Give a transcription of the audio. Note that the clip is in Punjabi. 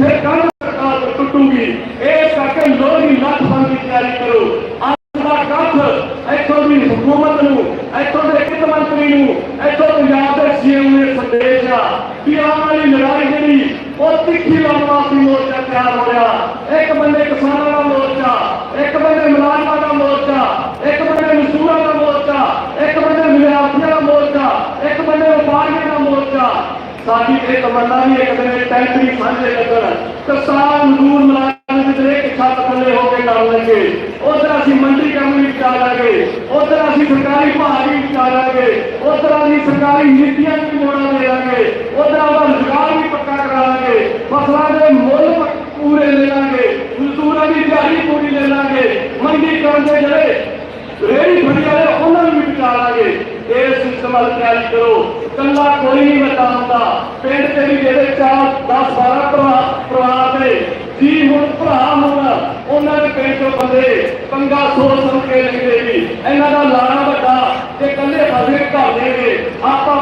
ਫਿਰ ਕੱਲ ਸਰਕਾਰ ਟੁੱਟੂਗੀ ਇਸ ਕਰਕੇ ਲੋਕ ਦੀ ਲੱਤ ਬੰਦ ਦੀ ਤਿਆਰੀ ਕਰੋ ਅੱਜ ਦਾ ਕੱਥ ਇੱਥੋਂ ਦੀ ਹਕੂਮਤ ਨੂੰ ਇੱਥੋਂ ਦੇ ਵਿੱਤ ਮੰਤਰੀ ਨੂੰ ਇੱਥੋਂ ਪੰਜਾਬ ਦੇ ਸੀਐਮ ਨੂੰ ਇਹ ਸੰਦੇਸ਼ ਆ ਕਿ ਆਉਣ ਵਾਲੀ ਲੜਾਈ ਜਿਹੜੀ ਉਹ ਤਿੱਖੀ ਲੰਬਾਸੀ ਮੋਰਚਾ ਤਿਆਰ ਹੋ ਰਿਹਾ ਇੱਕ ਬੰਦੇ ਕਿਸਾਨਾਂ ਸਾਡੀ ਇਹ ਤਮੰਨਾ ਵੀ ਇੱਕ ਦਿਨ ਇਹ ਸਾਂਝੇ ਲੱਗਣ ਕਿਸਾਨ ਮਜ਼ਦੂਰ ਮੁਲਾਜ਼ਮ ਜਿਹੜੇ ਛੱਤ ਥੱਲੇ ਹੋ ਕੇ ਲੜ ਲੈਣਗੇ ਉਧਰ ਅਸੀਂ ਮੰਡੀ ਕੰਮ ਵੀ ਵਿਚਾਰਾਂਗੇ ਉਧਰ ਅਸੀਂ ਸਰਕਾਰੀ ਭਾਅ ਵੀ ਵਿਚਾਰਾਂਗੇ ਉਧਰ ਅਸੀਂ ਸਰਕਾਰੀ ਨੀਤੀਆਂ ਨੂੰ ਵੀ ਮੋੜਾਂ ਦੇਵਾਂਗੇ ਉਧਰ ਉਹਦਾ ਰੁਜ਼ਗਾਰ ਵੀ ਪੱਕਾ ਕਰਾ ਲਾਂਗੇ ਫਸਲਾਂ ਦੇ ਮੁੱਲ ਪ- ਪੂਰੇ ਲੈ ਲਾਂਗੇ ਮਜ਼ਦੂਰਾਂ ਦੀ ਦਿਹਾੜੀ ਪੂਰੀ ਲੈ ਲਾਂਗੇ ਮੰਡੀ ਕਰਨ ਦੇ ਜਿਹੜੇ ਰੇੜੀ ਫੜੀ ਵਾਲੇ ਉਹਨਾਂ ਨੂੰ ਵੀ ਵਿਚਾਰਾਂਗੇ ਇਹ ਤਿਆਰੀ ਕਰੋ। ਕੱਲਾ ਕੋਈ ਨਹੀਂ ਵੱਡਾ ਹੁੰਦਾ। ਪਿੰਡ ਤੇ ਵੀ ਜਿਹੜੇ ਚਾਰ 10 12 ਪਰਿਵਾਰ ਪਰਿਵਾਰ ਦੇ ਜੀ ਹੁਣ ਭਰਾ ਹੁਣ, ਉਹਨਾਂ ਦੇ ਪਿੰਡ ਤੋਂ ਬੰਦੇ ਪੰਗਾ ਸੋਚ ਸਮਝ ਕੇ ਲੈਂਦੇ ਵੀ। ਇਹਨਾਂ ਦਾ ਲਾਣਾ ਵੱਡਾ ਤੇ ਕੱਲੇ ਫਸੇ ਘਰ ਦੇਗੇ ਆਪਾਂ